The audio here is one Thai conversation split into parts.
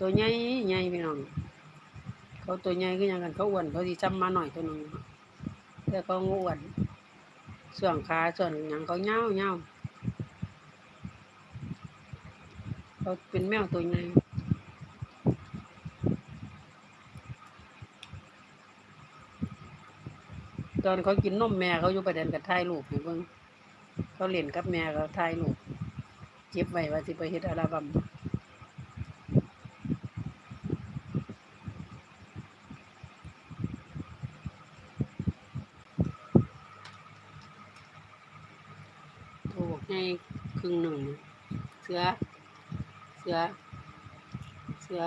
ตัวใหญ่ใหญ่พี่น้อง เขาตัวใหญ่คือหยังกันเขาอ้วนเขาสิจำมาหน่อยตัวหนึงแต่เขาอ้วนส่วนขาส่วนหยังเขาเหี่ยวเหี่ยวเขาเป็นแมวตัวใหญ่ตอนเขากินนมแม่เขาอยู่ประเด็นกับถ่ายรูปให้เบิ่งเขาเล่นกับแม่เขาถ่ายรูปเก็บไว้ว่าสิไปเฮ็ดอัลบั้ม ถูกให้ึ่งหนึ่งเสือ เสือ เสือ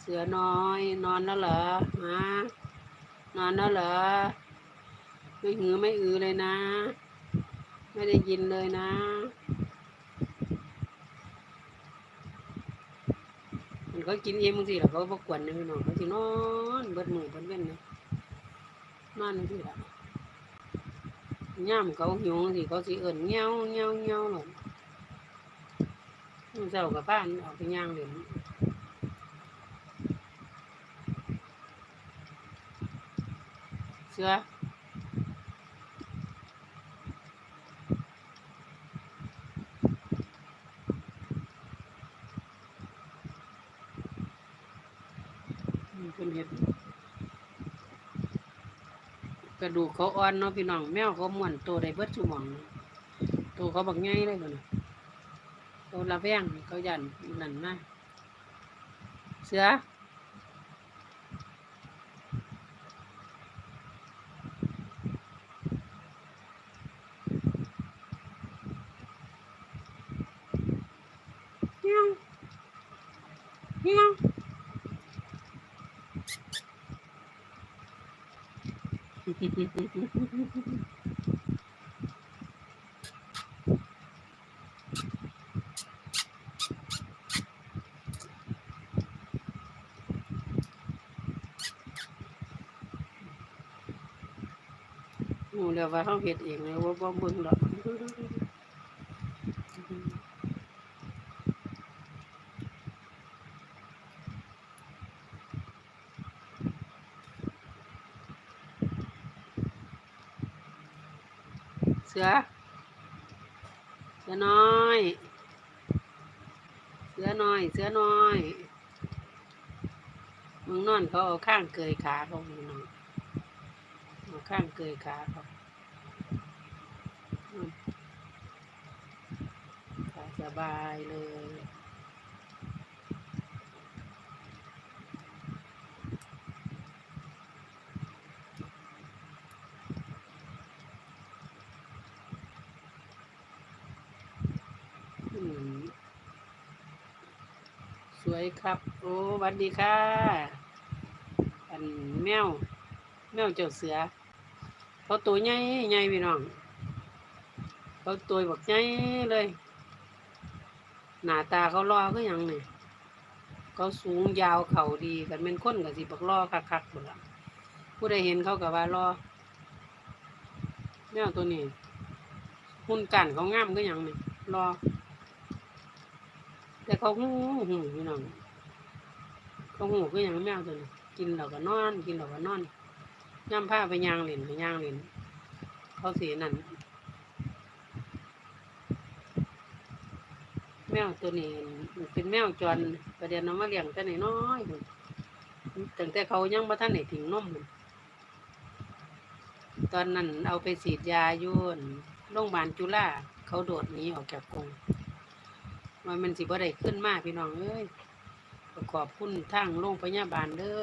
เสือน้อย นอนแล้วเหรอฮะนอนแล้วเหรอ ไม่หือไม่อือเลยนะ ไม่ได้ยินเลยนะมันก็กินเองบางทีแหละเขาบกวนนะพี่น้องเขาสินอนเบิดมือเบิดเว้นเลยนอนบางทีและย่ำเขาหิว สิเขาสิเอิ่นเงี้ยวเงี้ยวเงี้ยวหลงเจ้า กระดูกเขาอ่อนเนาะพี่น้องแมวเขาม่วนโตได้เบิดชั่วโมงโตเขาบักใหญ่เลยบ่อนโตละแวงเขายันนั่นนะเสือเหี้ยเหี้ย หนูเดี๋ยวว่าเขาเห็ดเองเลยว่าบ่เบิ่งหรอก เสือ เสือน้อย เสือน้อย เสือน้อยมึงนอนเขาเอาข้างเกยขาเขามึงนอนเอาข้างเกยขาเขาขาสบายเลย อืม สวยครับ โอ้หวัสดีค่ะ อันแมว แมวเจ้าเสือ เขาตัวใหญ่ใหญ่พี่น้อง เขาตัวบักใหญ่เลย หน้าตาเขารอก็ยังนี่เขาสูงยาวเข่าดีกันเป็นคนกับสิบักรอคักๆหมดละผู้ใดเห็นเขากับว่ารอแมวตัวนี้หุ่นกันเขาง่ามก็ยังนี่รอ แต่เขาหูหูพี่น้องเขาหูก็ยังแมวตัวนี้กินเราก็นอน กินเราก็นอนย่ำผ้าไปย่างเหรียญไปย่างเหรียญเขาเสียนั่นแมวตัวนี้เป็นแมวจรประเดี๋ยวน้องมาเลี้ยงแต่น้อยๆพุ่นตั้งแต่เขายังบ่ทันได้ถึงนมตอนนั้นเอาไปฉีดยายู่อั่นโรงพยาบาลจุฬาเขาโดดหนีออกจากกรง ว่ามันสิบ่ได้ขึ้นมากพี่น้องเอ้ยก็ขอบคุณทางโรงพยาบาลเด้อ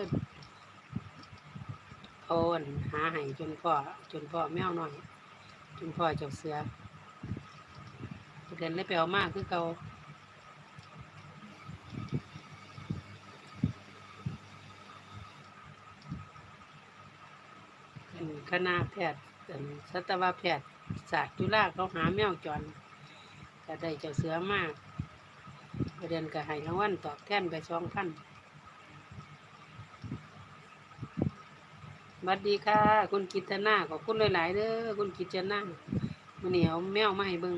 เขาอั่นหาให้จนพ่อจนพ่อแมวน้อย จนพ่อเจ้าเสือเดินเลยไปเอามาคือเกาเป็นคณะแพทย์เป็นสัตวแพทย์ศาสตร์จุฬาเขาหาแมวจรก็ได้เจ้าเสือมาก เด็นก็ให้รางวัลตอบแทนไปสองพันสวัสดีค่ะ คุณกิตนาขอบคุณหลาย ๆเด้อคุณกิตนามันเหนียวแมวมาให้เบิ่ง